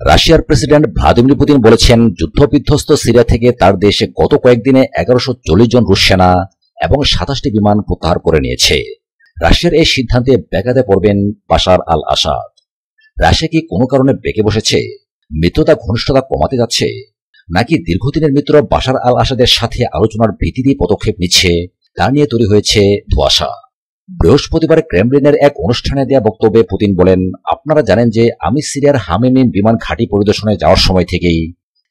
রাশিয়ার president Vladimir Putin বলেছেন, যুদ্ধবিধ্বস্ত সিরিয়া থেকে তার দেশে গত কয়েকদিনে এগারোশো চল্লিশ জন রুশ সেনা এবং সাতাশটি বিমান প্রত্যাহার করে নিয়েছে। রাশিয়ার এই সিদ্ধান্তে ব্যাঘাতে পড়বেন বাশার আল আসাদ। রাশিয়া কি কোনো কারণে বেঁকে বসেছে? মিত্রতা, ঘনিষ্ঠতা কমাতে যাচ্ছে? নাকি দীর্ঘদিনের মিত্র বাশার আল আসাদের সাথে আলোচনার ভিত্তিতে পদক্ষেপ নিচ্ছে? তা নিয়ে তৈরি হয়েছে ধোয়াশা। বৃহস্পতিবার ক্রেমলিনের এক অনুষ্ঠানে দেয়া বক্তব্যে পুতিন বলেন, আপনারা জানেন যে আমি সিরিয়ার হামেমিন বিমান ঘাঁটি পরিদর্শনে যাওয়ার সময় থেকেই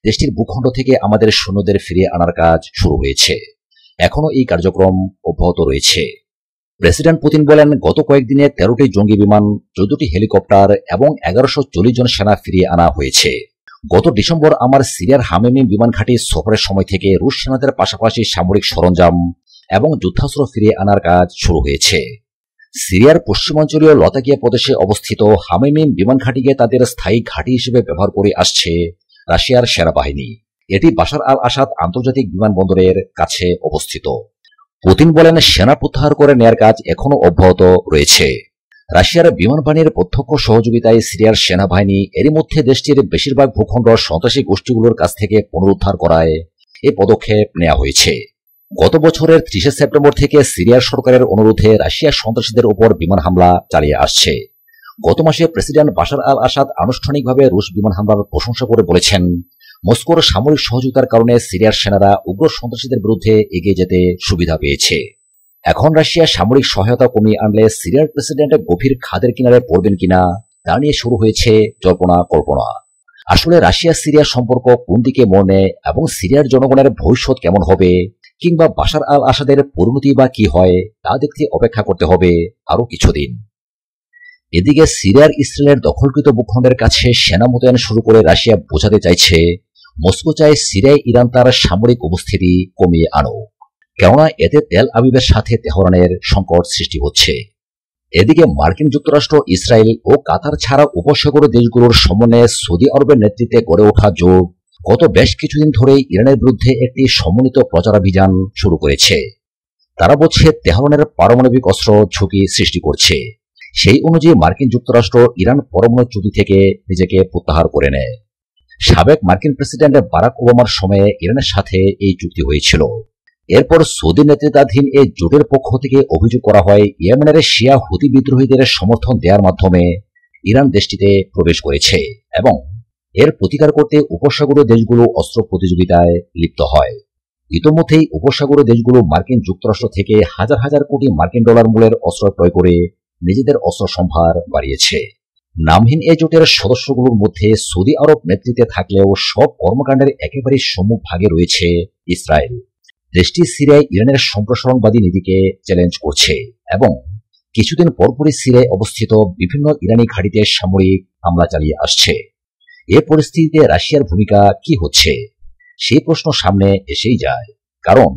দেশটির ভূখণ্ড থেকে আমাদের সৈন্যদের ফিরিয়ে আনার কাজ শুরু হয়েছে। এখনও এই কার্যক্রম অব্যাহত রয়েছে। প্রেসিডেন্ট পুতিন বলেন, গত কয়েকদিনে তেরোটি জঙ্গি বিমান, চোদ্দটি হেলিকপ্টার এবং এগারোশো চল্লিশ জন সেনা ফিরিয়ে আনা হয়েছে। গত ডিসেম্বর আমার সিরিয়ার হামেমিন বিমান ঘাঁটি সফরের সময় থেকে রুশ সেনাদের পাশাপাশি সামরিক সরঞ্জাম এবং যুদ্ধাস্ত্র ফিরিয়ে আনার কাজ শুরু হয়েছে। সিরিয়ার পশ্চিমাঞ্চলীয় লতাকিয়া প্রদেশে অবস্থিত হামেমিম বিমান ঘাঁটিকে তাদের স্থায়ী ঘাঁটি হিসেবে ব্যবহার করে আসছে রাশিয়ার সেনাবাহিনী। এটি বাশার আল আসাদ আন্তর্জাতিক বিমানবন্দরের কাছে অবস্থিত। পুতিন বলেন সেনা প্রত্যাহার করে নেয়ার কাজ এখনও অব্যাহত রয়েছে। রাশিয়ার বিমান বাহিনীর প্রত্যক্ষ সহযোগিতায় সিরিয়ার সেনাবাহিনী এরই মধ্যে দেশটির বেশিরভাগ ভূখণ্ড সন্ত্রাসী গোষ্ঠীগুলোর কাছ থেকে পুনরুদ্ধার করায় এ পদক্ষেপ নেওয়া হয়েছে। গত বছরের ত্রিশে সেপ্টেম্বর থেকে সিরিয়ার সরকারের অনুরোধে রাশিয়ার সন্ত্রাসীদের উপর বিমান হামলা চালিয়ে আসছে। গত মাসে প্রেসিডেন্ট বাশার আল আসাদ আনুষ্ঠানিকভাবে রুশ বিমান হামলার প্রশংসা করে বলেছেন, মস্কোর সামরিক সহযোগিতার কারণে সিরিয়ার সেনারা উগ্র সন্ত্রাসীদের বিরুদ্ধে এগিয়ে যেতে সুবিধা পেয়েছে। এখন রাশিয়া সামরিক সহায়তা কমিয়ে আনলে সিরিয়ার প্রেসিডেন্ট গভীর খাদের কিনারে পড়বেন কিনা, তা নিয়ে শুরু হয়েছে জল্পনা কল্পনা। আসলে রাশিয়া সিরিয়া সম্পর্ক কোন দিকে মোড় নেয় এবং সিরিয়ার জনগণের ভবিষ্যৎ কেমন হবে কিংবা বাশার আল আসাদের পরিণতি বা কি হয়, তা দেখতে অপেক্ষা করতে হবে আরও কিছুদিন। এদিকে সিরিয়ার ইসরায়েলের দখলকৃত ভূখণ্ডের কাছে সেনা মোতায়েন শুরু করে রাশিয়া বোঝাতে চাইছে মস্কো চায় সিরিয়ায় ইরান তার সামরিক উপস্থিতি কমিয়ে আনো কেননা এতে তেল আবিবের সাথে তেহরানের সংকট সৃষ্টি হচ্ছে। এদিকে মার্কিন যুক্তরাষ্ট্র, ইসরায়েল ও কাতার ছাড়া উপসাগরীয় দেশগুলোর সমন্বয়ে সৌদি আরবের নেতৃত্বে গড়ে ওঠা জোট গত বেশ কিছুদিন ধরেই ইরানের বিরুদ্ধে একটি সমন্বিত প্রচারাভিযান শুরু করেছে। তারা বলছে তেহরানের পারমাণবিক অস্ত্র ঝুঁকি সৃষ্টি করছে। সেই অনুযায়ী মার্কিন যুক্তরাষ্ট্র ইরান পরমাণু চুক্তি থেকে নিজেকে প্রত্যাহার করে নেয়। সাবেক মার্কিন প্রেসিডেন্ট বারাক ওবামার সময়ে ইরানের সাথে এই চুক্তি হয়েছিল। এরপর সৌদি নেতৃত্বাধীন এই জোটের পক্ষ থেকে অভিযোগ করা হয়, ইয়েমেনের শিয়া হুতি বিদ্রোহীদের সমর্থন দেওয়ার মাধ্যমে ইরান দেশটিতে প্রবেশ করেছে এবং এর প্রতিকার করতে উপসাগরীয় দেশগুলো অস্ত্র প্রতিযোগিতায় লিপ্ত হয়। ইতোমধ্যেই উপসাগরীয় দেশগুলো মার্কিন যুক্তরাষ্ট্র থেকে হাজার হাজার কোটি মার্কিন ডলার মূল্যের অস্ত্র ক্রয় করে নিজেদের অস্ত্র সম্ভার বাড়িয়েছে। নামহীন এ জোটের সদস্যগুলোর মধ্যে সৌদি আরব নেতৃত্বে থাকলেও সব কর্মকাণ্ডের একেবারে সম্মুখ ভাগে রয়েছে ইসরায়েল। দেশটি সিরিয়ায় ইরানের সম্প্রসারণবাদী নীতিকে চ্যালেঞ্জ করছে এবং কিছুদিন পরপরই সিরিয়ায় অবস্থিত বিভিন্ন ইরানি ঘাঁটিতে সামরিক হামলা চালিয়ে আসছে। এ পরিস্থিতিতে রাশিয়ার ভূমিকা কি হচ্ছে? সেই প্রশ্ন সামনে এসেই যায়। কারণ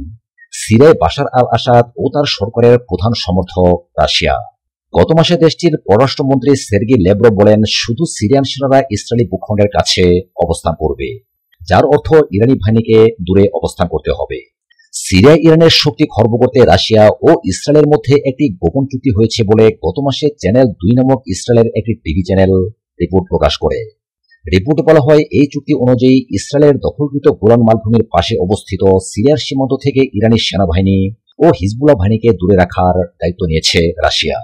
সিরিয়ায় বাশার আল আসাদ ও তার সরকারের প্রধান সমর্থক রাশিয়া। গত মাসে দেশটির পররাষ্ট্রমন্ত্রী সের্গি লেব্রো বলেন, শুধু সিরিয়ান সেনারা ইসরায়েলি ভূখণ্ডের কাছে অবস্থান করবে, যার অর্থ ইরানি বাহিনীকে দূরে অবস্থান করতে হবে। সিরিয়া ইরানের শক্তি খর্ব করতে রাশিয়া ও ইসরায়েলের মধ্যে একটি গোপন চুক্তি হয়েছে বলে গত মাসে চ্যানেল দুই নামক ইসরায়েলের একটি টিভি চ্যানেল রিপোর্ট প্রকাশ করে। রিপোর্টে বলা হয়, এই চুক্তি অনুযায়ী ইসরায়েলের দখলকৃত গোলান মালভূমির পাশে অবস্থিত সিরিয়ার সীমান্ত থেকে ইরানি সেনাবাহিনী ও হিজবুল্লাহ বাহিনীকে দূরে রাখার দায়িত্ব নিয়েছে রাশিয়া।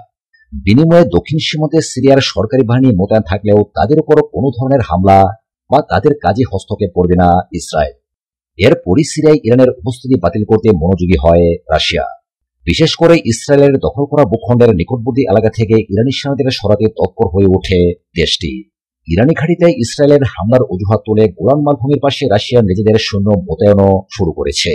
বিনিময়ে দক্ষিণ সীমান্তে সিরিয়ার সরকারি বাহিনী মোতায়েন থাকলেও তাদের উপর কোনো ধরনের হামলা বা তাদের কাজে হস্তক্ষেপ করবে না ইসরায়েল। এরপরই সিরিয়ায় ইরানের উপস্থিতি বাতিল করতে মনোযোগী হয় রাশিয়া। বিশেষ করে ইসরায়েলের দখল করা ভূখণ্ডের নিকটবর্তী এলাকা থেকে ইরানি সেনাদের সরাতে তৎপর হয়ে ওঠে দেশটি। ইরানি ঘাঁটিতে ইসরায়েলের হামলার অজুহাত তুলে গোলান মালভূমির পাশে রাশিয়ার নিজেদের সৈন্য মোতায়েনও শুরু করেছে।